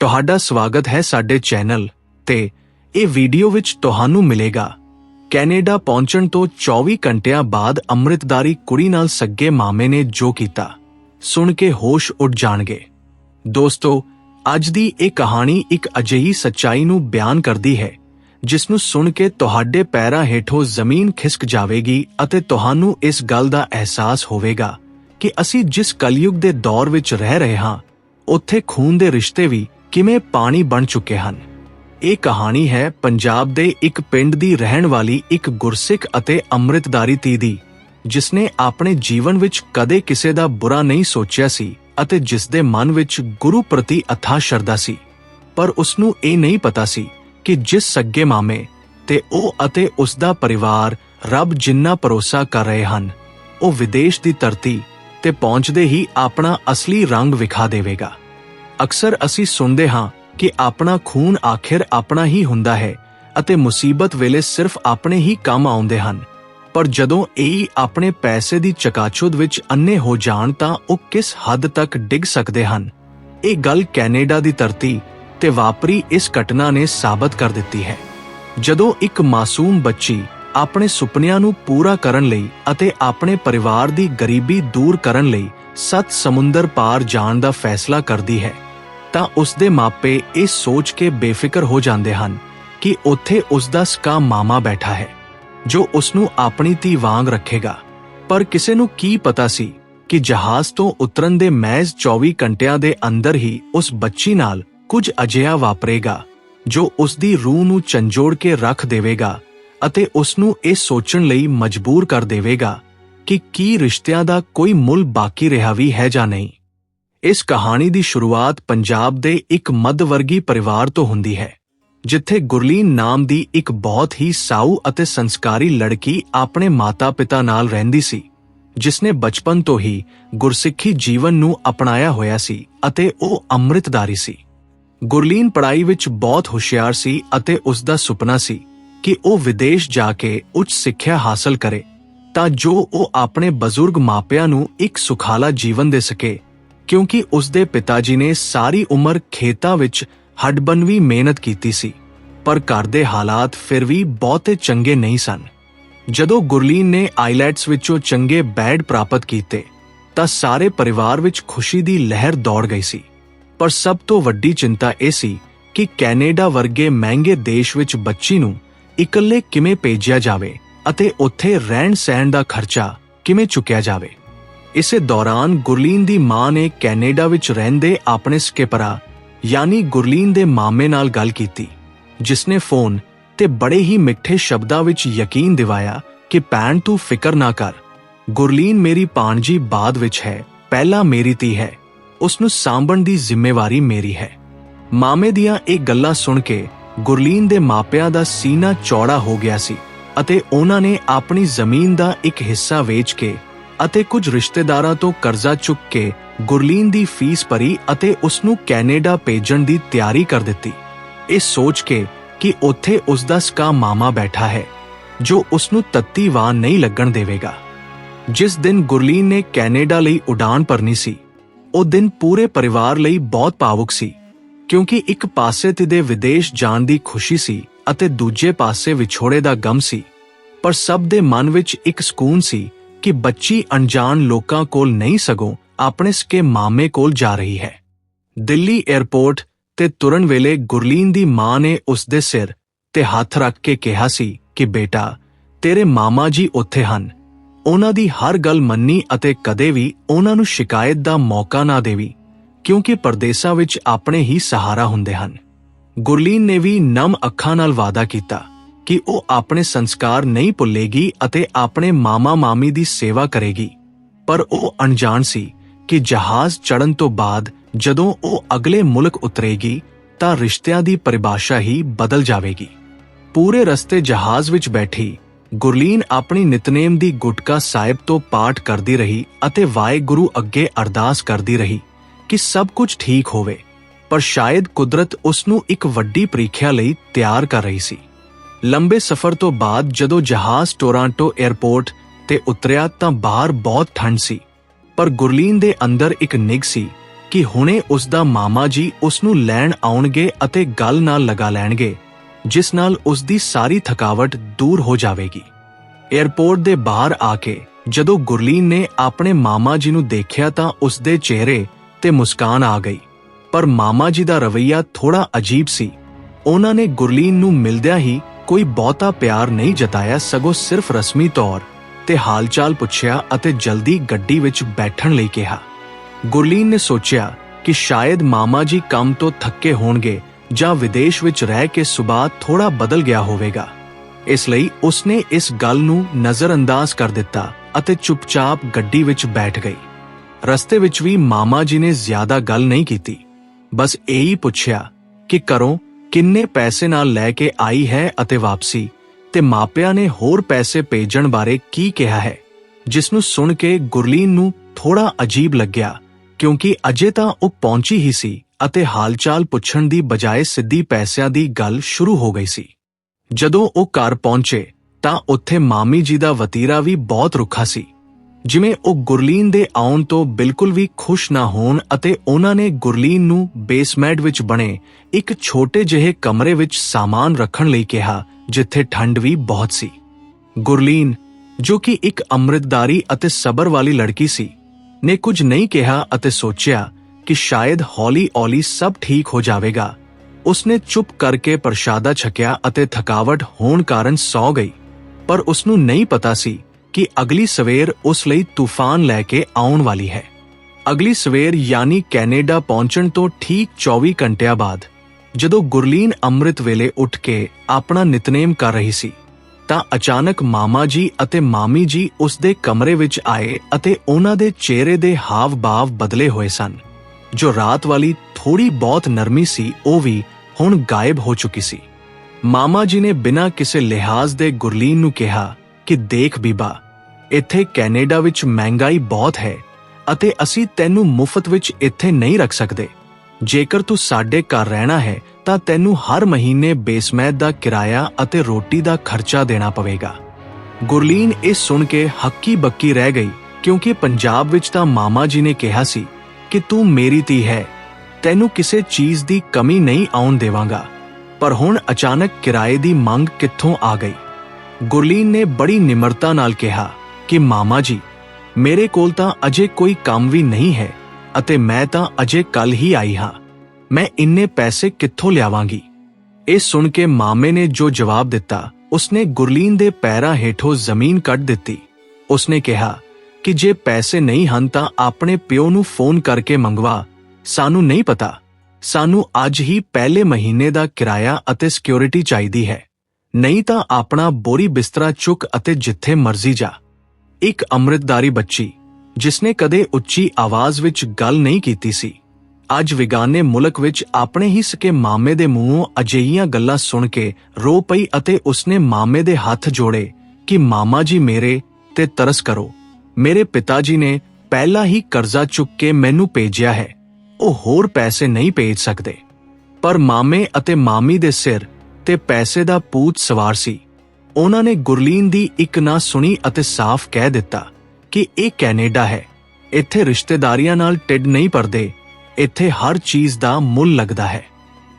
ਤੁਹਾਡਾ ਸਵਾਗਤ ਹੈ ਸਾਡੇ ਚੈਨਲ ਤੇ ਇਹ ਵੀਡੀਓ ਵਿੱਚ ਤੁਹਾਨੂੰ ਮਿਲੇਗਾ। ਕੈਨੇਡਾ ਪਹੁੰਚਣ ਤੋਂ 24 ਘੰਟਿਆਂ ਬਾਅਦ ਅੰਮ੍ਰਿਤਦਾਰੀ ਕੁੜੀ ਨਾਲ ਸੱਗੇ ਮਾਮੇ ਨੇ ਜੋ ਕੀਤਾ, ਸੁਣ ਕੇ ਹੋਸ਼ ਉੱਡ ਜਾਣਗੇ। ਦੋਸਤੋ, ਅੱਜ ਦੀ ਇਹ ਕਹਾਣੀ ਇੱਕ ਅਜਿਹੀ ਸੱਚਾਈ ਨੂੰ ਬਿਆਨ ਕਰਦੀ ਹੈ, ਜਿਸ ਨੂੰ ਸੁਣ ਕੇ ਤੁਹਾਡੇ ਪੈਰਾਂ ਹੇਠੋਂ ਜ਼ਮੀਨ ਖਿਸਕ ਜਾਵੇਗੀ ਅਤੇ ਤੁਹਾਨੂੰ ਇਸ ਗੱਲ ਦਾ ਅਹਿਸਾਸ ਹੋਵੇਗਾ ਕਿ ਅਸੀਂ ਜਿਸ ਕਲਯੁਗ ਦੇ ਦੌਰ ਵਿੱਚ ਰਹਿ ਰਹੇ ਹਾਂ, ਉੱਥੇ ਖੂਨ ਦੇ ਰਿਸ਼ਤੇ ਵੀ ਕਿਵੇਂ ਪਾਣੀ ਬਣ ਚੁੱਕੇ ਹਨ? ਇਹ ਕਹਾਣੀ ਹੈ ਪੰਜਾਬ ਦੇ ਇੱਕ ਪਿੰਡ ਦੀ ਰਹਿਣ ਵਾਲੀ ਇੱਕ ਗੁਰਸਿੱਖ ਅਤੇ ਅੰਮ੍ਰਿਤਧਾਰੀ ਧੀ ਦੀ, ਜਿਸਨੇ ਆਪਣੇ ਜੀਵਨ ਵਿੱਚ ਕਦੇ ਕਿਸੇ ਦਾ ਬੁਰਾ ਨਹੀਂ ਸੋਚਿਆ ਸੀ ਅਤੇ ਜਿਸ ਦੇ ਮਨ ਵਿੱਚ ਗੁਰੂ ਪ੍ਰਤੀ ਅਥਾ ਸ਼ਰਧਾ ਸੀ। ਪਰ ਉਸ ਨੂੰ ਇਹ ਨਹੀਂ ਪਤਾ ਸੀ ਕਿ ਜਿਸ ਸੱਗੇ ਮਾਮੇ ਤੇ ਉਹ ਅਤੇ ਉਸ ਦਾ ਪਰਿਵਾਰ ਰੱਬ ਜਿੰਨਾ ਭਰੋਸਾ ਕਰ ਰਹੇ ਹਨ, ਉਹ ਵਿਦੇਸ਼ ਦੀ ਧਰਤੀ ਤੇ ਪਹੁੰਚਦੇ ਹੀ ਆਪਣਾ ਅਸਲੀ ਰੰਗ ਵਿਖਾ ਦੇਵੇਗਾ। ਅਕਸਰ ਅਸੀਂ ਸੁਣਦੇ ਹਾਂ ਕਿ ਆਪਣਾ ਖੂਨ ਆਖਿਰ ਆਪਣਾ ਹੀ ਹੁੰਦਾ ਹੈ ਅਤੇ ਮੁਸੀਬਤ ਵੇਲੇ ਸਿਰਫ ਆਪਣੇ ਹੀ ਕੰਮ ਆਉਂਦੇ ਹਨ। ਪਰ ਜਦੋਂ ਇਹ ਆਪਣੇ ਪੈਸੇ ਦੀ ਚਕਾਚੌਧ ਵਿੱਚ ਅੰਨੇ ਹੋ ਜਾਣ ਤਾਂ ਉਹ ਕਿਸ ਹੱਦ ਤੱਕ ਡਿੱਗ ਸਕਦੇ ਹਨ? ਇਹ ਗੱਲ ਕੈਨੇਡਾ ਦੀ ਧਰਤੀ ਤੇ ਵਾਪਰੀ ਇਸ ਘਟਨਾ ਨੇ ਸਾਬਤ ਕਰ ਦਿੱਤੀ ਹੈ। ਜਦੋਂ ਇੱਕ ਮਾਸੂਮ ਬੱਚੀ ਆਪਣੇ ਸੁਪਨਿਆਂ ਨੂੰ ਪੂਰਾ ਕਰਨ ਲਈ ਅਤੇ ਆਪਣੇ ਪਰਿਵਾਰ ਦੀ ਗਰੀਬੀ ਦੂਰ ਕਰਨ ਲਈ ਸੱਤ ਸਮੁੰਦਰ ਪਾਰ ਜਾਣ ਦਾ ਫੈਸਲਾ ਕਰਦੀ ਹੈ ਤਾਂ ਉਸ ਦੇ ਮਾਪੇ ਇਹ ਸੋਚ ਕੇ ਬੇਫਿਕਰ ਹੋ ਜਾਂਦੇ ਹਨ ਕਿ ਉੱਥੇ ਉਸ ਦਾ ਸਕਾ ਮਾਮਾ ਬੈਠਾ ਹੈ, ਜੋ ਉਸ ਨੂੰ ਆਪਣੀ ਧੀ ਵਾਂਗ ਰੱਖੇਗਾ। ਪਰ ਕਿਸੇ ਨੂੰ ਕੀ ਪਤਾ ਸੀ ਕਿ ਜਹਾਜ਼ ਤੋਂ ਉਤਰਨ ਦੇ ਮਹਿਜ਼ 24 ਘੰਟਿਆਂ ਦੇ ਅੰਦਰ ਹੀ ਉਸ ਬੱਚੀ ਨਾਲ ਕੁਝ ਅਜਿਹਾ ਵਾਪਰੇਗਾ, ਜੋ ਉਸ ਦੀ ਰੂਹ ਨੂੰ ਚੰਜੋੜ ਕੇ ਰੱਖ ਦੇਵੇਗਾ ਅਤੇ ਉਸ ਨੂੰ ਇਹ ਸੋਚਣ ਲਈ ਮਜਬੂਰ ਕਰ ਦੇਵੇਗਾ ਕਿ ਕੀ ਰਿਸ਼ਤਿਆਂ ਦਾ ਕੋਈ ਮੁੱਲ ਬਾਕੀ ਰਿਹਾ ਵੀ ਹੈ ਜਾਂ ਨਹੀਂ। ਇਸ ਕਹਾਣੀ ਦੀ ਸ਼ੁਰੂਆਤ ਪੰਜਾਬ ਦੇ ਇੱਕ ਮੱਧਵਰਗੀ ਪਰਿਵਾਰ ਤੋਂ ਹੁੰਦੀ ਹੈ, ਜਿੱਥੇ ਗੁਰਲੀਨ ਨਾਮ ਦੀ ਇੱਕ ਬਹੁਤ ਹੀ ਸਾਊ ਅਤੇ ਸੰਸਕਾਰੀ ਲੜਕੀ ਆਪਣੇ ਮਾਤਾ-ਪਿਤਾ ਨਾਲ ਰਹਿੰਦੀ ਸੀ, ਜਿਸਨੇ ਬਚਪਨ ਤੋਂ ਹੀ ਗੁਰਸਿੱਖੀ ਜੀਵਨ ਨੂੰ ਅਪਣਾਇਆ ਹੋਇਆ ਸੀ ਅਤੇ ਉਹ ਅੰਮ੍ਰਿਤਧਾਰੀ ਸੀ। ਗੁਰਲੀਨ ਪੜ੍ਹਾਈ ਵਿੱਚ ਬਹੁਤ ਹੁਸ਼ਿਆਰ ਸੀ ਅਤੇ ਉਸ ਦਾ ਸੁਪਨਾ ਸੀ ਕਿ ਉਹ ਵਿਦੇਸ਼ ਜਾ ਕੇ ਉੱਚ ਸਿੱਖਿਆ ਹਾਸਲ ਕਰੇ, ਤਾਂ ਜੋ ਉਹ ਆਪਣੇ ਬਜ਼ੁਰਗ ਮਾਪਿਆਂ ਨੂੰ ਇੱਕ ਸੁਖਾਲਾ ਜੀਵਨ ਦੇ ਸਕੇ ਕਿਉਂਕਿ ਉਸਦੇ ਪਿਤਾ ਜੀ ਨੇ ਸਾਰੀ ਉਮਰ ਖੇਤਾਂ ਵਿੱਚ ਹੱਡਬਨਵੀ ਮਿਹਨਤ ਕੀਤੀ ਸੀ, ਪਰ ਘਰ ਦੇ ਹਾਲਾਤ ਫਿਰ ਵੀ ਬਹੁਤੇ ਚੰਗੇ ਨਹੀਂ ਸਨ। ਜਦੋਂ ਗੁਰਲੀਨ ਨੇ ਆਈਲੈਟਸ ਵਿੱਚੋਂ ਚੰਗੇ ਬੈਡ ਪ੍ਰਾਪਤ ਕੀਤੇ, ਤਾਂ ਸਾਰੇ ਪਰਿਵਾਰ ਵਿੱਚ ਖੁਸ਼ੀ ਦੀ ਲਹਿਰ ਦੌੜ ਗਈ ਸੀ। ਪਰ ਸਭ ਤੋਂ ਵੱਡੀ ਚਿੰਤਾ ਇਹ ਸੀ ਕਿ ਕੈਨੇਡਾ ਵਰਗੇ ਮਹਿੰਗੇ ਦੇਸ਼ ਵਿੱਚ ਬੱਚੀ ਨੂੰ ਇਕੱਲੇ ਕਿਵੇਂ ਭੇਜਿਆ ਜਾਵੇ ਅਤੇ ਉੱਥੇ ਰਹਿਣ ਸਹਿਣ ਦਾ ਖਰਚਾ ਕਿਵੇਂ ਚੁੱਕਿਆ ਜਾਵੇ। ਇਸੇ ਦੌਰਾਨ ਗੁਰਲੀਨ ਦੀ ਮਾਂ ਨੇ ਕੈਨੇਡਾ ਵਿੱਚ ਰਹਿੰਦੇ ਆਪਣੇ ਸਕਿਪਰਾ, ਯਾਨੀ ਗੁਰਲੀਨ ਦੇ ਮਾਮੇ ਨਾਲ ਗੱਲ ਕੀਤੀ ਜਿਸ ਨੇ ਫੋਨ ਤੇ ਬੜੇ ਹੀ ਮਿੱਠੇ ਸ਼ਬਦਾਂ ਵਿੱਚ ਯਕੀਨ ਦਿਵਾਇਆ ਕਿ ਭੈਣ ਤੂੰ ਫਿਕਰ ਨਾ ਕਰ। ਗੁਰਲੀਨ ਮੇਰੀ ਪਾਣਜੀ ਬਾਅਦ ਵਿੱਚ ਹੈ, ਪਹਿਲਾਂ ਮੇਰੀ ਧੀ ਹੈ ਉਸ ਨੂੰ ਸਾਂਭਣ ਦੀ ਜ਼ਿੰਮੇਵਾਰੀ ਮੇਰੀ ਹੈ। ਮਾਮੇ ਦੀਆਂ ਇਹ ਗੱਲਾਂ ਸੁਣ ਕੇ ਗੁਰਲੀਨ ਦੇ ਮਾਪਿਆਂ ਦਾ ਸੀਨਾ ਚੌੜਾ ਹੋ ਗਿਆ ਸੀ ਅਤੇ ਉਹਨਾਂ ਨੇ ਆਪਣੀ ਜ਼ਮੀਨ ਦਾ ਇੱਕ ਹਿੱਸਾ ਵੇਚ ਕੇ ਅਤੇ ਕੁਝ ਰਿਸ਼ਤੇਦਾਰਾਂ ਤੋਂ ਕਰਜ਼ਾ ਚੁੱਕ ਕੇ ਗੁਰਲੀਨ ਦੀ ਫੀਸ ਭਰੀ ਅਤੇ ਉਸ ਨੂੰ ਕੈਨੇਡਾ ਭੇਜਣ ਦੀ ਤਿਆਰੀ ਕਰ ਦਿੱਤੀ। ਇਹ ਸੋਚ ਕੇ ਕਿ ਉੱਥੇ ਉਸ ਦਾ ਸਕਾ ਮਾਮਾ ਬੈਠਾ ਹੈ, ਜੋ ਉਸ ਨੂੰ ਤੱਤੀ ਵਾਂ ਨਹੀਂ ਲੱਗਣ ਦੇਵੇਗਾ। ਜਿਸ ਦਿਨ ਗੁਰਲੀਨ ਨੇ ਕੈਨੇਡਾ ਲਈ ਉਡਾਨ ਭਰਨੀ ਸੀ, ਉਹ ਦਿਨ ਪੂਰੇ ਪਰਿਵਾਰ ਲਈ ਬਹੁਤ ਭਾਵੁਕ ਸੀ, ਕਿਉਂਕਿ ਇੱਕ ਪਾਸੇ ਤੇ ਦੇ ਵਿਦੇਸ਼ ਜਾਣ ਦੀ ਖੁਸ਼ੀ ਸੀ ਅਤੇ ਦੂਜੇ ਪਾਸੇ ਵਿਛੋੜੇ ਦਾ ਗਮ ਸੀ, ਪਰ ਸਭ ਦੇ ਮਨ ਵਿੱਚ ਇੱਕ ਸਕੂਨ ਸੀ ਕਿ ਬੱਚੀ ਅਣਜਾਣ ਲੋਕਾਂ ਕੋਲ ਨਹੀਂ ਸਗੋਂ ਆਪਣੇ ਸਕੇ ਮਾਮੇ ਕੋਲ ਜਾ ਰਹੀ ਹੈ। ਦਿੱਲੀ 에ਅਰਪੋਰਟ ਤੇ ਤੁਰਨ ਵੇਲੇ ਗੁਰਲੀਨ ਦੀ ਮਾਂ ਨੇ ਉਸ ਦੇ ਸਿਰ ਤੇ ਹੱਥ ਰੱਖ ਕੇ ਕਿਹਾ ਸੀ ਕਿ ਬੇਟਾ, ਤੇਰੇ ਮਾਮਾ ਜੀ ਉੱਥੇ ਹਨ। ਉਹਨਾਂ ਦੀ ਹਰ ਗੱਲ ਮੰਨੀ ਅਤੇ ਕਦੇ ਵੀ ਉਹਨਾਂ ਨੂੰ ਸ਼ਿਕਾਇਤ ਦਾ ਮੌਕਾ ਨਾ ਦੇਵੀ, ਕਿਉਂਕਿ ਪਰਦੇਸਾਂ ਵਿੱਚ ਆਪਣੇ ਹੀ ਸਹਾਰਾ ਹੁੰਦੇ ਹਨ। ਗੁਰਲੀਨ ਨੇ ਵੀ ਨਮ ਅੱਖਾਂ ਨਾਲ ਵਾਅਦਾ ਕੀਤਾ। ਕਿ ਉਹ ਆਪਣੇ ਸੰਸਕਾਰ ਨਹੀਂ ਭੁੱਲੇਗੀ ਅਤੇ ਆਪਣੇ ਮਾਮਾ ਮਾਮੀ ਦੀ ਸੇਵਾ ਕਰੇਗੀ। ਪਰ ਉਹ ਅਣਜਾਣ ਸੀ ਕਿ ਜਹਾਜ਼ ਚੜਨ ਤੋਂ ਬਾਅਦ ਜਦੋਂ ਉਹ ਅਗਲੇ ਮੁਲਕ ਉਤਰੇਗੀ, ਤਾਂ ਰਿਸ਼ਤਿਆਂ ਦੀ ਪਰਿਭਾਸ਼ਾ ਹੀ ਬਦਲ ਜਾਵੇਗੀ। ਪੂਰੇ ਰਸਤੇ ਜਹਾਜ਼ ਵਿੱਚ ਬੈਠੀ, ਗੁਰਲੀਨ ਆਪਣੀ ਨਿਤਨੇਮ ਦੀ ਗੁਟਕਾ ਸਾਹਿਬ ਤੋਂ ਪਾਠ ਕਰਦੀ ਰਹੀ ਅਤੇ ਵਾਹਿਗੁਰੂ ਅੱਗੇ ਅਰਦਾਸ ਕਰਦੀ ਰਹੀ ਕਿ ਸਭ ਕੁਝ ਠੀਕ ਹੋਵੇ, ਪਰ ਸ਼ਾਇਦ ਕੁਦਰਤ ਉਸ ਨੂੰ ਇੱਕ ਵੱਡੀ ਪ੍ਰੀਖਿਆ ਲਈ ਤਿਆਰ ਕਰ ਰਹੀ ਸੀ। ਲੰਬੇ ਸਫ਼ਰ ਤੋਂ ਬਾਅਦ ਜਦੋਂ ਜਹਾਜ਼ ਟੋਰਾਂਟੋ 에ਅਰਪੋਰਟ ਤੇ ਉਤਰਿਆ ਤਾਂ ਬਾਹਰ ਬਹੁਤ ਠੰਡ ਸੀ। ਪਰ ਗੁਰਲੀਨ ਦੇ ਅੰਦਰ ਇੱਕ ਨਿਗ ਸੀ ਕਿ ਹੁਣੇ ਉਸ ਦਾ ਮਾਮਾ ਜੀ ਉਸ ਨੂੰ ਲੈਣ ਆਉਣਗੇ ਅਤੇ ਗੱਲ ਨਾਲ ਲਗਾ ਲੈਣਗੇ, ਜਿਸ ਨਾਲ ਉਸ ਦੀ ਸਾਰੀ ਥਕਾਵਟ ਦੂਰ ਹੋ ਜਾਵੇਗੀ। 에ਅਰਪੋਰਟ ਦੇ ਬਾਹਰ ਆ ਕੇ ਜਦੋਂ ਗੁਰਲੀਨ ਨੇ ਆਪਣੇ ਮਾਮਾ ਜੀ ਨੂੰ ਦੇਖਿਆ ਤਾਂ ਉਸ ਦੇ ਚਿਹਰੇ ਤੇ ਮੁਸਕਾਨ ਆ ਗਈ। ਪਰ ਮਾਮਾ ਜੀ ਦਾ ਰਵਈਆ ਥੋੜਾ ਅਜੀਬ ਸੀ। ਉਹਨਾਂ ਨੇ ਗੁਰਲੀਨ ਨੂੰ ਮਿਲਦਿਆਂ ਹੀ ਕੋਈ ਬਹੁਤਾ ਪਿਆਰ ਨਹੀਂ ਜਤਾਇਆ, ਸਗੋਂ ਸਿਰਫ ਰਸਮੀ ਤੌਰ ਤੇ ਹਾਲਚਾਲ ਪੁੱਛਿਆ ਅਤੇ ਜਲਦੀ ਗੱਡੀ ਵਿੱਚ ਬੈਠਣ ਲਈ ਕਿਹਾ। ਗੁਰਲੀਨ ਨੇ ਸੋਚਿਆ ਕਿ ਸ਼ਾਇਦ ਮਾਮਾ ਜੀ ਕੰਮ ਤੋਂ ਥੱਕੇ ਹੋਣਗੇ ਜਾਂ ਵਿਦੇਸ਼ ਵਿੱਚ ਰਹਿ ਕੇ ਸੁਭਾਅ ਥੋੜਾ ਬਦਲ ਗਿਆ ਹੋਵੇਗਾ। ਇਸ ਲਈ ਉਸਨੇ ਇਸ ਗੱਲ ਨੂੰ ਨਜ਼ਰਅੰਦਾਜ਼ ਕਰ ਦਿੱਤਾ ਅਤੇ ਚੁੱਪਚਾਪ ਗੱਡੀ ਵਿੱਚ ਬੈਠ ਗਈ। ਰਸਤੇ ਵਿੱਚ ਵੀ ਮਾਮਾ ਜੀ ਨੇ ਜ਼ਿਆਦਾ ਗੱਲ ਨਹੀਂ ਕੀਤੀ। ਬਸ ਇਹੀ ਪੁੱਛਿਆ ਕਿ ਘਰੋਂ ਕਿੰਨੇ ਪੈਸੇ ਨਾਲ ਲੈ ਕੇ ਆਈ ਹੈ ਅਤੇ ਵਾਪਸੀ? ਤੇ ਮਾਪਿਆਂ ਨੇ ਹੋਰ ਪੈਸੇ ਭੇਜਣ ਬਾਰੇ ਕੀ ਕਿਹਾ ਹੈ? ਜਿਸ ਨੂੰ ਸੁਣ ਕੇ ਗੁਰਲੀਨ ਨੂੰ ਥੋੜਾ ਅਜੀਬ ਲੱਗਿਆ, ਕਿਉਂਕਿ ਅਜੇ ਤਾਂ ਉਹ ਪਹੁੰਚੀ ਹੀ ਸੀ ਅਤੇ ਹਾਲਚਾਲ ਪੁੱਛਣ ਦੀ ਬਜਾਏ ਸਿੱਧੀ ਪੈਸਿਆਂ ਦੀ ਗੱਲ ਸ਼ੁਰੂ ਹੋ ਗਈ ਸੀ। ਜਦੋਂ ਉਹ ਘਰ ਪਹੁੰਚੇ, ਤਾਂ ਉੱਥੇ ਮਾਮੀ ਜੀ ਦਾ ਵਤੀਰਾ ਵੀ ਬਹੁਤ ਰੁੱਖਾ ਸੀ। ਜਿਵੇਂ ਉਹ ਗੁਰਲੀਨ ਦੇ ਆਉਣ ਤੋਂ ਬਿਲਕੁਲ ਵੀ ਖੁਸ਼ ਨਾ ਹੋਣ ਅਤੇ ਉਹਨਾਂ ਨੇ ਗੁਰਲੀਨ ਨੂੰ ਬੇਸਮੈਂਟ ਵਿੱਚ ਬਣੇ ਇੱਕ ਛੋਟੇ ਜਿਹੇ ਕਮਰੇ ਵਿੱਚ ਸਾਮਾਨ ਰੱਖਣ ਲਈ ਕਿਹਾ, ਜਿੱਥੇ ਠੰਡ ਵੀ ਬਹੁਤ ਸੀ। ਗੁਰਲੀਨ, ਜੋ ਕਿ ਇੱਕ ਅੰਮ੍ਰਿਤਦਾਰੀ ਅਤੇ ਸਬਰ ਵਾਲੀ ਲੜਕੀ ਸੀ, ਨੇ ਕੁਝ ਨਹੀਂ ਕਿਹਾ ਅਤੇ ਸੋਚਿਆ ਕਿ ਸ਼ਾਇਦ ਹੌਲੀ-ਹੌਲੀ ਸਭ ਠੀਕ ਹੋ ਜਾਵੇਗਾ। ਉਸਨੇ ਚੁੱਪ ਕਰਕੇ ਪ੍ਰਸ਼ਾਦਾ ਛਕਿਆ ਅਤੇ ਥਕਾਵਟ ਹੋਣ ਕਾਰਨ ਸੌ ਗਈ, ਪਰ ਉਸ ਨੂੰ ਨਹੀਂ ਪਤਾ ਸੀ ਕਿ ਅਗਲੀ ਸਵੇਰ ਉਸ ਲਈ ਤੂਫਾਨ ਲੈ ਕੇ ਆਉਣ ਵਾਲੀ ਹੈ। ਅਗਲੀ ਸਵੇਰ ਯਾਨੀ ਕੈਨੇਡਾ ਪਹੁੰਚਣ ਤੋਂ ਠੀਕ 24 ਘੰਟਿਆਂ ਬਾਅਦ, ਜਦੋਂ ਗੁਰਲੀਨ ਅੰਮ੍ਰਿਤ ਵੇਲੇ ਉੱਠ ਕੇ ਆਪਣਾ ਨਿਤਨੇਮ ਕਰ ਰਹੀ ਸੀ, ਤਾਂ ਅਚਾਨਕ ਮਾਮਾ ਜੀ ਅਤੇ ਮਾਮੀ ਜੀ ਉਸ ਦੇ ਕਮਰੇ ਵਿੱਚ ਆਏ ਅਤੇ ਉਹਨਾਂ ਦੇ ਚਿਹਰੇ ਦੇ ਹਾਵ-ਭਾਵ ਬਦਲੇ ਹੋਏ ਸਨ। ਜੋ ਰਾਤ ਵਾਲੀ ਥੋੜੀ ਬਹੁਤ ਨਰਮੀ ਸੀ, ਉਹ ਵੀ ਹੁਣ ਗਾਇਬ ਹੋ ਚੁੱਕੀ ਸੀ। ਮਾਮਾ ਜੀ ਨੇ ਬਿਨਾਂ ਕਿਸੇ ਲਿਹਾਜ਼ ਦੇ ਗੁਰਲੀਨ ਨੂੰ ਕਿਹਾ ਕਿ ਦੇਖ ਬੀਬਾ, ਇੱਥੇ ਕੈਨੇਡਾ ਵਿੱਚ ਮਹਿੰਗਾਈ ਬਹੁਤ ਹੈ ਅਤੇ ਅਸੀਂ ਤੈਨੂੰ ਮੁਫਤ ਵਿੱਚ ਇੱਥੇ ਨਹੀਂ ਰੱਖ ਸਕਦੇ। ਜੇਕਰ ਤੂੰ ਸਾਡੇ ਘਰ ਰਹਿਣਾ ਹੈ, ਤਾਂ ਤੈਨੂੰ ਹਰ ਮਹੀਨੇ ਬੇਸਮੈਤ ਦਾ ਕਿਰਾਇਆ ਅਤੇ ਰੋਟੀ ਦਾ ਖਰਚਾ ਦੇਣਾ ਪਵੇਗਾ। ਗੁਰਲੀਨ ਇਹ ਸੁਣ ਕੇ ਹੱਕੀ ਬੱਕੀ ਰਹਿ ਗਈ, ਕਿਉਂਕਿ ਪੰਜਾਬ ਵਿੱਚ ਤਾਂ ਮਾਮਾ ਜੀ ਨੇ ਕਿਹਾ ਸੀ ਕਿ ਤੂੰ ਮੇਰੀ ਧੀ ਹੈ, ਤੈਨੂੰ ਕਿਸੇ ਚੀਜ਼ ਦੀ ਕਮੀ ਨਹੀਂ ਆਉਣ ਦੇਵਾਂਗਾ। ਪਰ ਹੁਣ ਅਚਾਨਕ ਕਿਰਾਏ ਦੀ ਮੰਗ ਕਿੱਥੋਂ ਆ ਗਈ? ਗੁਰਲੀਨ ਨੇ ਬੜੀ ਨਿਮਰਤਾ ਨਾਲ ਕਿਹਾ ਕਿ, ਮਾਮਾ ਜੀ, ਮੇਰੇ ਕੋਲ ਤਾਂ ਅਜੇ ਕੋਈ ਕੰਮ ਵੀ ਨਹੀਂ ਹੈ ਅਤੇ ਮੈਂ ਤਾਂ ਅਜੇ ਕੱਲ ਹੀ ਆਈ ਹਾਂ। ਮੈਂ ਇੰਨੇ ਪੈਸੇ ਕਿੱਥੋਂ ਲਿਆਵਾਂਗੀ? ਇਹ ਸੁਣ ਕੇ ਮਾਮੇ ਨੇ ਜੋ ਜਵਾਬ ਦਿੱਤਾ, ਉਸਨੇ ਗੁਰਲੀਨ ਦੇ ਪੈਰਾਂ ਹੇਠੋਂ ਜ਼ਮੀਨ ਕੱਢ ਦਿੱਤੀ। ਉਸਨੇ ਕਿਹਾ ਕਿ, ਜੇ ਪੈਸੇ ਨਹੀਂ ਹਨ ਤਾਂ ਆਪਣੇ ਪਿਓ ਨੂੰ ਫੋਨ ਕਰਕੇ ਮੰਗਵਾ। ਸਾਨੂੰ ਨਹੀਂ ਪਤਾ। ਸਾਨੂੰ ਅੱਜ ਹੀ ਪਹਿਲੇ ਮਹੀਨੇ ਦਾ ਕਿਰਾਇਆ ਅਤੇ ਸਿਕਿਉਰਿਟੀ ਚਾਹੀਦੀ ਹੈ। ਨਹੀਂ ਤਾਂ ਆਪਣਾ ਬੋਰੀ ਬਿਸਤਰਾ ਚੁੱਕ ਅਤੇ ਜਿੱਥੇ ਮਰਜ਼ੀ ਜਾ। ਇੱਕ ਅੰਮ੍ਰਿਤਦਾਰੀ ਬੱਚੀ, ਜਿਸਨੇ ਕਦੇ ਉੱਚੀ ਆਵਾਜ਼ ਵਿੱਚ ਗੱਲ ਨਹੀਂ ਕੀਤੀ ਸੀ। ਅੱਜ ਵਿਗਾਨੇ ਮੁਲਕ ਵਿੱਚ ਆਪਣੇ ਹੀ ਸਕੇ ਮਾਮੇ ਦੇ ਮੂੰਹੋਂ ਅਜਿਹੀਆਂ ਗੱਲਾਂ ਸੁਣ ਕੇ ਰੋ ਪਈ ਅਤੇ ਉਸਨੇ ਮਾਮੇ ਦੇ ਹੱਥ ਜੋੜੇ ਕਿ, ਮਾਮਾ ਜੀ ਮੇਰੇ, ਤੇ ਤਰਸ ਕਰੋ। ਮੇਰੇ ਪਿਤਾ ਜੀ ਨੇ ਪਹਿਲਾਂ ਹੀ ਕਰਜ਼ਾ ਚੁੱਕ ਕੇ ਮੈਨੂੰ ਭੇਜਿਆ ਹੈ। ਉਹ ਹੋਰ ਪੈਸੇ ਨਹੀਂ ਭੇਜ ਸਕਦੇ। ਪਰ ਮਾਮੇ ਅਤੇ ਮਾਮੀ ਦੇ ਸਿਰ ਤੇ ਪੈਸੇ ਦਾ ਪੂਤ ਸਵਾਰ ਸੀ। ਉਹਨਾਂ ਨੇ ਗੁਰਲੀਨ ਦੀ ਇੱਕ ਨਾ ਸੁਣੀ ਅਤੇ ਸਾਫ਼ ਕਹਿ ਦਿੱਤਾ ਕਿ ਇਹ ਕੈਨੇਡਾ ਹੈ। ਇੱਥੇ ਰਿਸ਼ਤੇਦਾਰੀਆਂ ਨਾਲ ਟਿੱਡ ਨਹੀਂ ਪਰਦੇ ਇੱਥੇ ਹਰ ਚੀਜ਼ ਦਾ ਮੁੱਲ ਲੱਗਦਾ ਹੈ।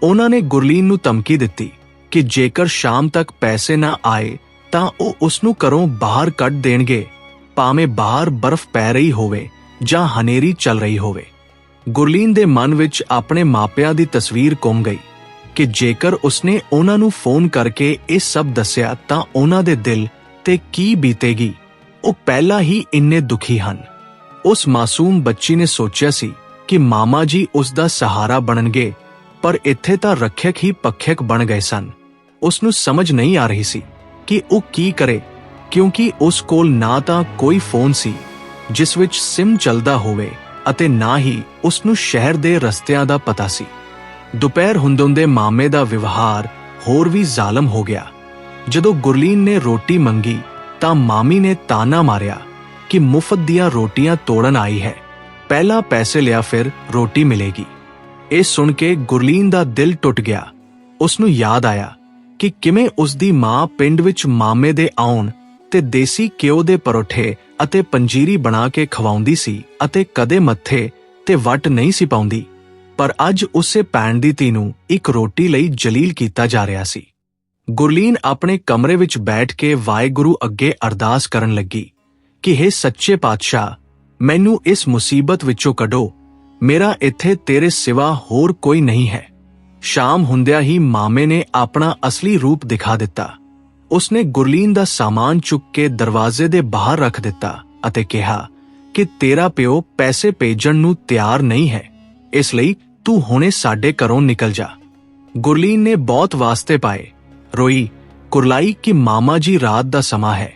ਉਹਨਾਂ ਨੇ ਗੁਰਲੀਨ ਨੂੰ ਧਮਕੀ ਦਿੱਤੀ ਕਿ ਜੇਕਰ ਸ਼ਾਮ ਤੱਕ ਪੈਸੇ ਨਾ ਆਏ, ਤਾਂ ਉਹ ਉਸ ਨੂੰ ਘਰੋਂ ਬਾਹਰ ਕੱਢ ਦੇਣਗੇ। ਭਾਵੇਂ ਬਾਹਰ ਬਰਫ਼ ਪੈ ਰਹੀ ਹੋਵੇ ਜਾਂ ਹਨੇਰੀ ਚੱਲ ਰਹੀ ਹੋਵੇ। ਗੁਰਲੀਨ ਦੇ ਮਨ ਵਿੱਚ ਆਪਣੇ ਮਾਪਿਆਂ ਦੀ ਤਸਵੀਰ ਘੁੰਮ ਗਈ। ਕਿ ਜੇਕਰ ਉਸਨੇ ਉਹਨਾਂ ਨੂੰ ਫੋਨ ਕਰਕੇ ਇਹ ਸਭ ਦੱਸਿਆ ਤਾਂ ਉਹਨਾਂ ਦੇ ਦਿਲ ਤੇ ਕੀ ਬੀਤੇਗੀ? ਉਹ ਪਹਿਲਾਂ ਹੀ ਇੰਨੇ ਦੁਖੀ ਹਨ। ਉਸ ਮਾਸੂਮ ਬੱਚੀ ਨੇ ਸੋਚਿਆ ਸੀ ਕਿ ਮਾਮਾ ਜੀ ਉਸ ਦਾ ਸਹਾਰਾ ਬਣਨਗੇ, ਪਰ ਇੱਥੇ ਤਾਂ ਰੱਖਿਅਕ ਹੀ ਪੱਖਿਅਕ ਬਣ ਗਏ ਸਨ। ਉਸ ਨੂੰ ਸਮਝ ਨਹੀਂ ਆ ਰਹੀ ਸੀ ਕਿ ਉਹ ਕੀ ਕਰੇ, ਕਿਉਂਕਿ ਉਸ ਕੋਲ ਨਾ ਤਾਂ ਕੋਈ ਫੋਨ ਸੀ, ਜਿਸ ਵਿੱਚ ਸਿਮ ਚੱਲਦਾ ਹੋਵੇ ਅਤੇ ਨਾ ਹੀ ਉਸ ਨੂੰ ਸ਼ਹਿਰ ਦੇ ਰਸਤਿਆਂ ਦਾ ਪਤਾ ਸੀ। ਦੁਪਹਿਰ ਹੁੰਦੋਂਦੇ ਮਾਮੇ ਦਾ ਵਿਵਹਾਰ ਹੋਰ ਵੀ ਜ਼ਾਲਮ ਹੋ ਗਿਆ। ਜਦੋਂ ਗੁਰਲੀਨ ਨੇ ਰੋਟੀ ਮੰਗੀ, ਤਾਂ ਮਾਮੀ ਨੇ ਤਾਨਾ ਮਾਰਿਆ ਕਿ ਮੁਫਤ ਦੀਆਂ ਰੋਟੀਆਂ ਤੋੜਨ ਆਈ ਹੈ। ਪਹਿਲਾਂ ਪੈਸੇ ਲਿਆ, ਫਿਰ ਰੋਟੀ ਮਿਲੇਗੀ। ਇਹ ਸੁਣ ਕੇ ਗੁਰਲੀਨ ਦਾ ਦਿਲ ਟੁੱਟ ਗਿਆ। ਉਸ ਨੂੰ ਯਾਦ ਆਇਆ ਕਿ ਕਿਵੇਂ ਉਸ ਦੀ ਮਾਂ ਪਿੰਡ ਵਿੱਚ ਮਾਮੇ ਦੇ ਆਉਣ ਤੇ ਦੇਸੀ ਘਿਓ ਦੇ ਪਰੋਠੇ ਅਤੇ ਪੰਜੀਰੀ ਬਣਾ ਕੇ ਖਵਾਉਂਦੀ ਸੀ ਅਤੇ ਕਦੇ ਮੱਥੇ ਤੇ ਤੇ ਵਟ ਨਹੀਂ ਸੀ ਪਾਉਂਦੀ। ਪਰ ਅੱਜ ਉਸੇ ਪੈਣ ਦੀ ਧੀ ਨੂੰ ਇੱਕ ਰੋਟੀ ਲਈ ਜਲੀਲ ਕੀਤਾ ਜਾ ਰਿਹਾ ਸੀ। ਗੁਰਲੀਨ ਆਪਣੇ ਕਮਰੇ ਵਿੱਚ ਬੈਠ ਕੇ ਵਾਹਿਗੁਰੂ ਅੱਗੇ ਅਰਦਾਸ ਕਰਨ ਲੱਗੀ ਕਿ हे ਸੱਚੇ ਪਾਤਸ਼ਾਹ, ਮੈਨੂੰ ਇਸ ਮੁਸੀਬਤ ਵਿੱਚੋਂ ਕੱਢੋ। ਮੇਰਾ ਇੱਥੇ ਤੇਰੇ ਸਿਵਾ ਹੋਰ ਕੋਈ ਨਹੀਂ ਹੈ। ਸ਼ਾਮ ਹੁੰਦਿਆਂ ਹੀ ਮਾਮੇ ਨੇ ਆਪਣਾ ਅਸਲੀ ਰੂਪ ਦਿਖਾ ਦਿੱਤਾ। ਉਸਨੇ ਗੁਰਲੀਨ ਦਾ ਸਾਮਾਨ ਚੁੱਕ ਕੇ ਦਰਵਾਜ਼ੇ ਦੇ ਬਾਹਰ ਰੱਖ ਦਿੱਤਾ ਅਤੇ ਕਿਹਾ ਕਿ ਤੇਰਾ ਪਿਓ ਪੈਸੇ ਭੇਜਣ ਨੂੰ ਤਿਆਰ ਨਹੀਂ ਹੈ। ਇਸ ਲਈ ਤੂੰ ਹੁਣੇ ਸਾਡੇ ਘਰੋਂ ਨਿਕਲ ਜਾ। ਗੁਰਲੀਨ ਨੇ ਬਹੁਤ ਵਾਸਤੇ ਪਾਏ। ਰੋਈ, ਕੁਰਲਾਈ ਕਿ ਮਾਮਾ ਜੀ ਰਾਤ ਦਾ ਸਮਾਂ ਹੈ।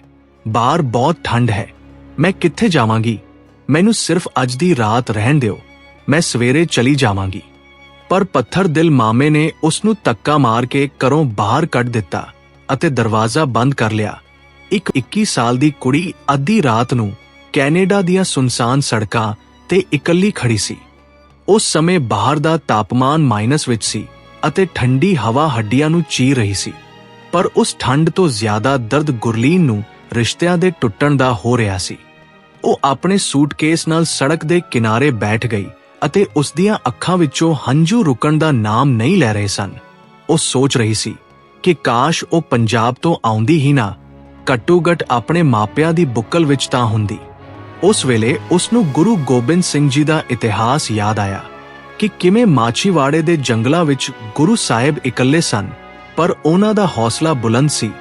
ਬਾਹਰ ਬਹੁਤ ਠੰਡ ਹੈ। ਮੈਂ ਕਿੱਥੇ ਜਾਵਾਂਗੀ? ਮੈਨੂੰ ਸਿਰਫ ਅੱਜ ਦੀ ਰਾਤ ਰਹਿਣ ਦਿਓ। ਮੈਂ ਸਵੇਰੇ ਚਲੀ ਜਾਵਾਂਗੀ। ਪਰ ਪੱਥਰ ਦਿਲ ਮਾਮੇ ਨੇ ਉਸ ਨੂੰ ਧੱਕਾ ਮਾਰ ਕੇ ਘਰੋਂ ਬਾਹਰ ਕੱਢ ਦਿੱਤਾ ਅਤੇ ਦਰਵਾਜ਼ਾ ਬੰਦ ਕਰ ਲਿਆ। ਇੱਕ 21 ਸਾਲ ਦੀ ਕੁੜੀ ਅੱਧੀ ਰਾਤ ਨੂੰ ਕੈਨੇਡਾ ਦੀਆਂ ਸੁਨਸਾਨ ਸੜਕਾਂ ਤੇ ਇਕੱਲੀ ਖੜੀ ਸੀ। ਉਸ ਸਮੇਂ ਬਾਹਰ ਦਾ ਤਾਪਮਾਨ ਮਾਈਨਸ ਵਿੱਚ ਸੀ ਅਤੇ ਠੰਡੀ ਹਵਾ ਹੱਡੀਆਂ ਨੂੰ ਚੀਰ ਰਹੀ ਸੀ। ਪਰ ਉਸ ਠੰਡ ਤੋਂ ਜ਼ਿਆਦਾ ਦਰਦ ਗੁਰਲੀਨ ਨੂੰ ਰਿਸ਼ਤਿਆਂ ਦੇ ਟੁੱਟਣ ਦਾ ਹੋ ਰਿਹਾ ਸੀ। ਉਹ ਆਪਣੇ ਸੂਟਕੇਸ ਨਾਲ ਸੜਕ ਦੇ ਕਿਨਾਰੇ ਬੈਠ ਗਈ ਅਤੇ ਉਸ ਦੀਆਂ ਅੱਖਾਂ ਵਿੱਚੋਂ ਹੰਝੂ ਰੁਕਣ ਦਾ ਨਾਮ ਨਹੀਂ ਲੈ ਰਹੇ ਸਨ। ਉਹ ਸੋਚ ਰਹੀ ਸੀ ਕਿ ਕਾਸ਼ ਉਹ ਪੰਜਾਬ ਤੋਂ ਆਉਂਦੀ ਹੀ ਨਾ ਘੱਟੋ-ਘੱਟ ਆਪਣੇ ਮਾਪਿਆਂ ਦੀ ਬੁੱਕਲ ਵਿੱਚ ਤਾਂ ਹੁੰਦੀ। ਉਸ ਵੇਲੇ ਉਸ ਨੂੰ ਗੁਰੂ ਗੋਬਿੰਦ ਸਿੰਘ ਜੀ ਦਾ ਇਤਿਹਾਸ ਯਾਦ ਆਇਆ ਕਿ ਕਿਵੇਂ ਮਾਛੀਵਾੜੇ ਦੇ ਜੰਗਲਾਂ ਵਿੱਚ ਗੁਰੂ ਸਾਹਿਬ ਇਕੱਲੇ ਸਨ, ਪਰ ਉਹਨਾਂ ਦਾ ਹੌਸਲਾ ਬੁਲੰਦ ਸੀ।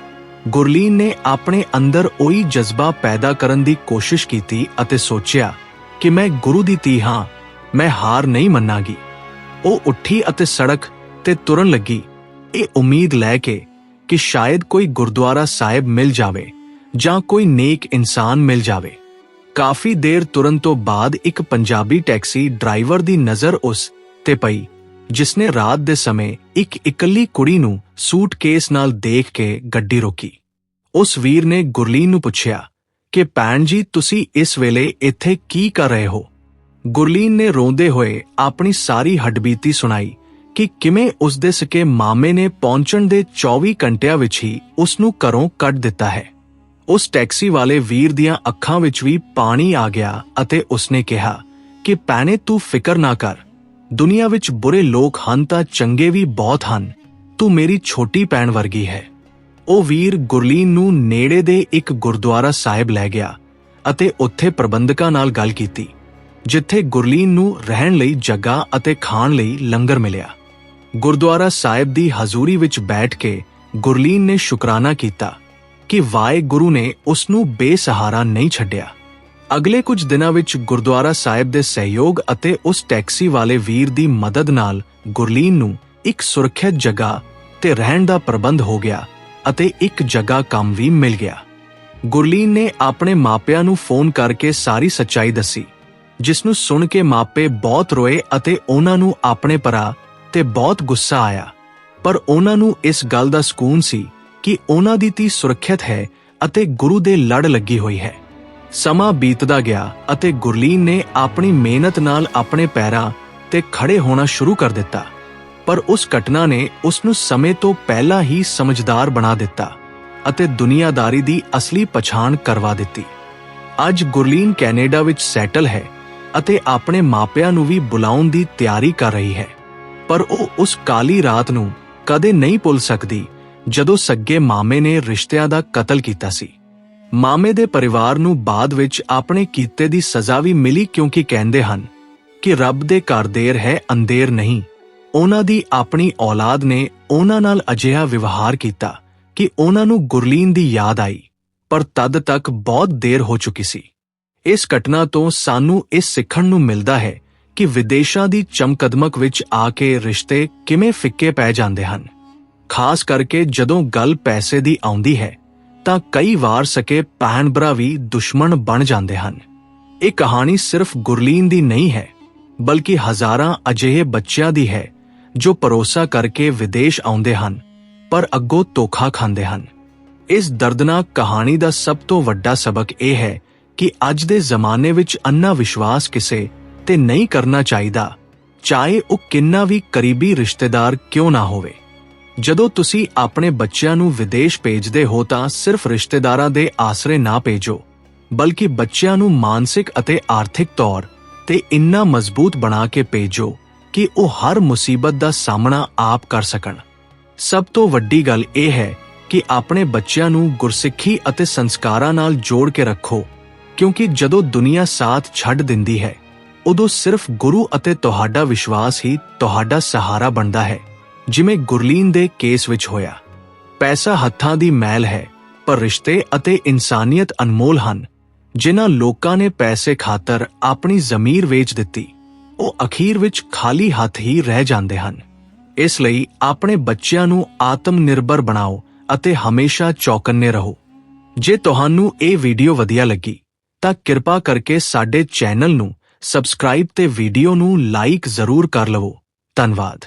ਗੁਰਲੀਨ ਨੇ ਆਪਣੇ ਅੰਦਰ ਉਹੀ ਜਜ਼ਬਾ ਪੈਦਾ ਕਰਨ ਦੀ ਕੋਸ਼ਿਸ਼ ਕੀਤੀ ਅਤੇ ਸੋਚਿਆ ਕਿ ਮੈਂ ਗੁਰੂ ਦੀ ਧੀ ਹਾਂ, ਮੈਂ ਹਾਰ ਨਹੀਂ ਮੰਨਾਂਗੀ। ਉਹ ਉੱਠੀ ਅਤੇ ਸੜਕ ਤੇ ਤੁਰਨ ਲੱਗੀ। ਇਹ ਉਮੀਦ ਲੈ ਕੇ ਕਿ ਸ਼ਾਇਦ ਕੋਈ ਗੁਰਦੁਆਰਾ ਸਾਹਿਬ ਮਿਲ ਜਾਵੇ ਜਾਂ ਕੋਈ ਨੇਕ ਇਨਸਾਨ ਮਿਲ ਜਾਵੇ। ਕਾਫੀ ਦੇਰ ਤੁਰਨ ਤੋਂ ਬਾਅਦ ਇੱਕ ਪੰਜਾਬੀ ਟੈਕਸੀ ਡਰਾਈਵਰ ਦੀ ਨਜ਼ਰ ਉਸ ਤੇ ਪਈ, ਜਿਸਨੇ ਰਾਤ ਦੇ ਸਮੇਂ ਇੱਕ ਇਕੱਲੀ ਕੁੜੀ ਨੂੰ ਸੂਟਕੇਸ ਨਾਲ ਦੇਖ ਕੇ ਗੱਡੀ ਰੋਕੀ। ਉਸ ਵੀਰ ਨੇ ਗੁਰਲੀਨ ਨੂੰ ਪੁੱਛਿਆ ਕਿ, ਭੈਣ ਜੀ, ਤੁਸੀਂ ਇਸ ਵੇਲੇ ਇੱਥੇ ਕੀ ਕਰ ਰਹੇ ਹੋ? ਗੁਰਲੀਨ ਨੇ ਰੋਂਦੇ ਹੋਏ ਆਪਣੀ ਸਾਰੀ ਹੱਡਬੀਤੀ ਸੁਣਾਈ ਕਿ ਕਿਵੇਂ ਉਸ ਦੇ ਸਕੇ ਮਾਮੇ ਨੇ ਪਹੁੰਚਣ ਦੇ 24 ਘੰਟਿਆਂ ਵਿੱਚ ਹੀ ਉਸ ਨੂੰ ਘਰੋਂ ਕੱਢ ਦਿੱਤਾ ਹੈ। ਉਸ ਟੈਕਸੀ ਵਾਲੇ ਵੀਰ ਦੀਆਂ ਅੱਖਾਂ ਵਿੱਚ ਵੀ ਪਾਣੀ ਆ ਗਿਆ ਅਤੇ ਉਸਨੇ ਕਿਹਾ ਕਿ ਪੈਨੇ ਤੂੰ ਫਿਕਰ ਨਾ ਕਰ। ਦੁਨੀਆ ਵਿੱਚ ਬੁਰੇ ਲੋਕ ਹਨ ਤਾਂ ਚੰਗੇ ਵੀ ਬਹੁਤ ਹਨ। ਤੂੰ ਮੇਰੀ ਛੋਟੀ ਭੈਣ ਵਰਗੀ ਹੈ। ਉਹ ਵੀਰ ਗੁਰਲੀਨ ਨੂੰ ਨੇੜੇ ਦੇ ਇੱਕ ਗੁਰਦੁਆਰਾ ਸਾਹਿਬ ਲੈ ਗਿਆ ਅਤੇ ਉੱਥੇ ਪ੍ਰਬੰਧਕਾਂ ਨਾਲ ਗੱਲ ਕੀਤੀ, ਜਿੱਥੇ ਗੁਰਲੀਨ ਨੂੰ ਰਹਿਣ ਲਈ ਜਗ੍ਹਾ ਅਤੇ ਖਾਣ ਲਈ ਲੰਗਰ ਮਿਲਿਆ। ਗੁਰਦੁਆਰਾ ਸਾਹਿਬ ਦੀ ਹਜ਼ੂਰੀ ਵਿੱਚ ਬੈਠ ਕੇ ਗੁਰਲੀਨ ਨੇ ਸ਼ੁਕਰਾਨਾ ਕੀਤਾ ਕਿ ਵਾਹਿਗੁਰੂ ਨੇ ਉਸ ਨੂੰ ਬੇਸਹਾਰਾ ਨਹੀਂ ਛੱਡਿਆ। ਅਗਲੇ ਕੁਝ ਦਿਨਾਂ ਵਿੱਚ ਗੁਰਦੁਆਰਾ ਸਾਹਿਬ ਦੇ ਸਹਿਯੋਗ ਅਤੇ ਉਸ ਟੈਕਸੀ ਵਾਲੇ ਵੀਰ ਦੀ ਮਦਦ ਨਾਲ ਗੁਰਲੀਨ ਨੂੰ ਇੱਕ ਸੁਰੱਖਿਅਤ ਜਗ੍ਹਾ ਤੇ ਰਹਿਣ ਦਾ ਪ੍ਰਬੰਧ ਹੋ ਗਿਆ ਅਤੇ ਇੱਕ ਜਗ੍ਹਾ ਕੰਮ ਵੀ ਮਿਲ ਗਿਆ। ਗੁਰਲੀਨ ਨੇ ਆਪਣੇ ਮਾਪਿਆਂ ਨੂੰ ਫੋਨ ਕਰਕੇ ਸਾਰੀ ਸੱਚਾਈ ਦੱਸੀ, ਜਿਸ ਨੂੰ ਸੁਣ ਕੇ ਮਾਪੇ ਬਹੁਤ ਰੋਏ ਅਤੇ ਉਹਨਾਂ ਨੂੰ ਆਪਣੇ ਭਰਾ ਤੇ ਬਹੁਤ ਗੁੱਸਾ ਆਇਆ। ਪਰ ਉਹਨਾਂ ਨੂੰ ਇਸ ਗੱਲ ਦਾ ਸਕੂਨ ਸੀ ਕਿ ਉਹਨਾਂ ਦੀ ਧੀ ਸੁਰੱਖਿਅਤ ਹੈ ਅਤੇ ਗੁਰੂ ਦੇ ਲੜ ਲੱਗੀ ਹੋਈ ਹੈ। ਸਮਾਂ ਬੀਤਦਾ ਗਿਆ ਅਤੇ ਗੁਰਲੀਨ ਨੇ ਆਪਣੀ ਮਿਹਨਤ ਨਾਲ ਆਪਣੇ ਪੈਰਾਂ ਤੇ ਖੜੇ ਹੋਣਾ ਸ਼ੁਰੂ ਕਰ ਦਿੱਤਾ। ਪਰ ਉਸ ਘਟਨਾ ਨੇ ਉਸ ਨੂੰ ਸਮੇਂ ਤੋਂ ਪਹਿਲਾਂ ਹੀ ਸਮਝਦਾਰ ਬਣਾ ਦਿੱਤਾ ਅਤੇ ਦੁਨੀਆਦਾਰੀ ਦੀ ਅਸਲੀ ਪਛਾਣ ਕਰਵਾ ਦਿੱਤੀ। ਅੱਜ ਗੁਰਲੀਨ ਕੈਨੇਡਾ ਵਿੱਚ ਸੈਟਲ ਹੈ ਅਤੇ ਆਪਣੇ ਮਾਪਿਆਂ ਨੂੰ ਵੀ ਬੁਲਾਉਣ ਦੀ ਤਿਆਰੀ ਕਰ ਰਹੀ ਹੈ। ਪਰ ਉਹ ਉਸ ਕਾਲੀ ਰਾਤ ਨੂੰ ਕਦੇ ਨਹੀਂ ਭੁੱਲ ਸਕਦੀ ਜਦੋਂ ਸੱਗੇ ਮਾਮੇ ਨੇ ਰਿਸ਼ਤਿਆਂ ਦਾ ਕਤਲ ਕੀਤਾ ਸੀ। ਮਾਮੇ ਦੇ ਪਰਿਵਾਰ ਨੂੰ ਬਾਅਦ ਵਿੱਚ ਆਪਣੇ ਕੀਤੇ ਦੀ ਸਜ਼ਾ ਵੀ ਮਿਲੀ ਕਿਉਂਕਿ ਕਹਿੰਦੇ ਹਨ ਕਿ ਰੱਬ ਦੇ ਘਰ ਦੇਰ ਹੈ, ਅੰਧੇਰ ਨਹੀਂ। ਉਹਨਾਂ ਦੀ ਆਪਣੀ ਔਲਾਦ ਨੇ ਉਹਨਾਂ ਨਾਲ ਅਜਿਹਾ ਵਿਵਹਾਰ ਕੀਤਾ ਕਿ ਉਹਨਾਂ ਨੂੰ ਗੁਰਲੀਨ ਦੀ ਯਾਦ ਆਈ, ਪਰ ਤਦ ਤੱਕ ਬਹੁਤ ਦੇਰ ਹੋ ਚੁੱਕੀ ਸੀ। ਇਸ ਘਟਨਾ ਤੋਂ ਸਾਨੂੰ ਇਹ ਸਿੱਖਣ ਨੂੰ ਮਿਲਦਾ ਹੈ ਕਿ ਵਿਦੇਸ਼ਾਂ ਦੀ ਚਮਕਦਮਕ ਵਿੱਚ ਆ ਕੇ ਰਿਸ਼ਤੇ ਕਿਵੇਂ ਫਿੱਕੇ ਪੈ ਜਾਂਦੇ ਹਨ। ਖਾਸ ਕਰਕੇ ਜਦੋਂ ਗੱਲ ਪੈਸੇ ਦੀ ਆਉਂਦੀ ਹੈ, ਤਾਂ ਕਈ ਵਾਰ ਸਕੇ ਭੈਣ ਭਰਾ ਵੀ ਦੁਸ਼ਮਣ ਬਣ ਜਾਂਦੇ ਹਨ। ਇਹ ਕਹਾਣੀ ਸਿਰਫ ਗੁਰਲੀਨ ਦੀ ਨਹੀਂ ਹੈ, ਬਲਕਿ ਹਜ਼ਾਰਾਂ ਅਜਿਹੇ ਬੱਚਿਆਂ ਦੀ ਹੈ, ਜੋ ਭਰੋਸਾ ਕਰਕੇ ਵਿਦੇਸ਼ ਆਉਂਦੇ ਹਨ, ਪਰ ਅੱਗੋਂ ਧੋਖਾ ਖਾਂਦੇ ਹਨ। ਇਸ ਦਰਦਨਾਕ ਕਹਾਣੀ ਦਾ ਸਭ ਤੋਂ ਵੱਡਾ ਸਬਕ ਇਹ ਹੈ ਕਿ ਅੱਜ ਦੇ ਜ਼ਮਾਨੇ ਵਿੱਚ ਅੰਨਾ ਵਿਸ਼ਵਾਸ ਕਿਸੇ ਤੇ ਨਹੀਂ ਕਰਨਾ ਚਾਹੀਦਾ, ਚਾਹੇ ਉਹ ਕਿੰਨਾ ਵੀ ਕਰੀਬੀ ਰਿਸ਼ਤੇਦਾਰ ਕਿਉਂ ਨਾ ਹੋਵੇ। ਜਦੋਂ ਤੁਸੀਂ ਆਪਣੇ ਬੱਚਿਆਂ ਨੂੰ ਵਿਦੇਸ਼ ਭੇਜਦੇ ਹੋ ਤਾਂ ਸਿਰਫ ਰਿਸ਼ਤੇਦਾਰਾਂ ਦੇ ਆਸਰੇ ਨਾ ਭੇਜੋ, ਬਲਕਿ ਬੱਚਿਆਂ ਨੂੰ ਮਾਨਸਿਕ ਅਤੇ ਆਰਥਿਕ ਤੌਰ ਤੇ ਇੰਨਾ ਮਜ਼ਬੂਤ ਬਣਾ ਕੇ ਭੇਜੋ ਕਿ ਉਹ ਹਰ ਮੁਸੀਬਤ ਦਾ ਸਾਹਮਣਾ ਆਪ ਕਰ ਸਕਣ। ਸਭ ਤੋਂ ਵੱਡੀ ਗੱਲ ਇਹ ਹੈ ਕਿ ਆਪਣੇ ਬੱਚਿਆਂ ਨੂੰ ਗੁਰਸਿੱਖੀ ਅਤੇ ਸੰਸਕਾਰਾਂ ਨਾਲ ਜੋੜ ਕੇ ਰੱਖੋ, ਕਿਉਂਕਿ ਜਦੋਂ ਦੁਨੀਆ ਸਾਥ ਛੱਡ ਦਿੰਦੀ ਹੈ, ਉਦੋਂ ਸਿਰਫ ਗੁਰੂ ਅਤੇ ਤੁਹਾਡਾ ਵਿਸ਼ਵਾਸ ਹੀ ਤੁਹਾਡਾ ਸਹਾਰਾ ਬਣਦਾ ਹੈ। ਜਿਵੇਂ ਗੁਰਲੀਨ ਦੇ ਕੇਸ ਵਿੱਚ ਹੋਇਆ। ਪੈਸਾ ਹੱਥਾਂ ਦੀ ਮੈਲ ਹੈ, ਪਰ ਰਿਸ਼ਤੇ ਅਤੇ ਇਨਸਾਨੀਅਤ ਅਨਮੋਲ ਹਨ, ਜਿਨ੍ਹਾਂ ਲੋਕਾਂ ਨੇ ਪੈਸੇ ਖਾਤਰ ਆਪਣੀ ਜ਼ਮੀਰ ਵੇਚ ਦਿੱਤੀ। ਉਹ ਅਖੀਰ ਵਿੱਚ ਖਾਲੀ ਹੱਥ ਹੀ ਰਹਿ ਜਾਂਦੇ ਹਨ। ਇਸ ਲਈ ਆਪਣੇ ਬੱਚਿਆਂ ਨੂੰ ਆਤਮ ਨਿਰਭਰ ਬਣਾਓ ਅਤੇ ਹਮੇਸ਼ਾ ਚੌਕੰਨੇ ਰਹੋ। ਜੇ ਤੁਹਾਨੂੰ ਇਹ ਵੀਡੀਓ ਵਧੀਆ ਲੱਗੀ, ਤਾਂ ਕਿਰਪਾ ਕਰਕੇ ਸਾਡੇ ਚੈਨਲ ਨੂੰ ਸਬਸਕ੍ਰਾਈਬ ਤੇ ਵੀਡੀਓ ਨੂੰ ਲਾਈਕ ਜ਼ਰੂਰ ਕਰ ਲਵੋ। ਧੰਨਵਾਦ।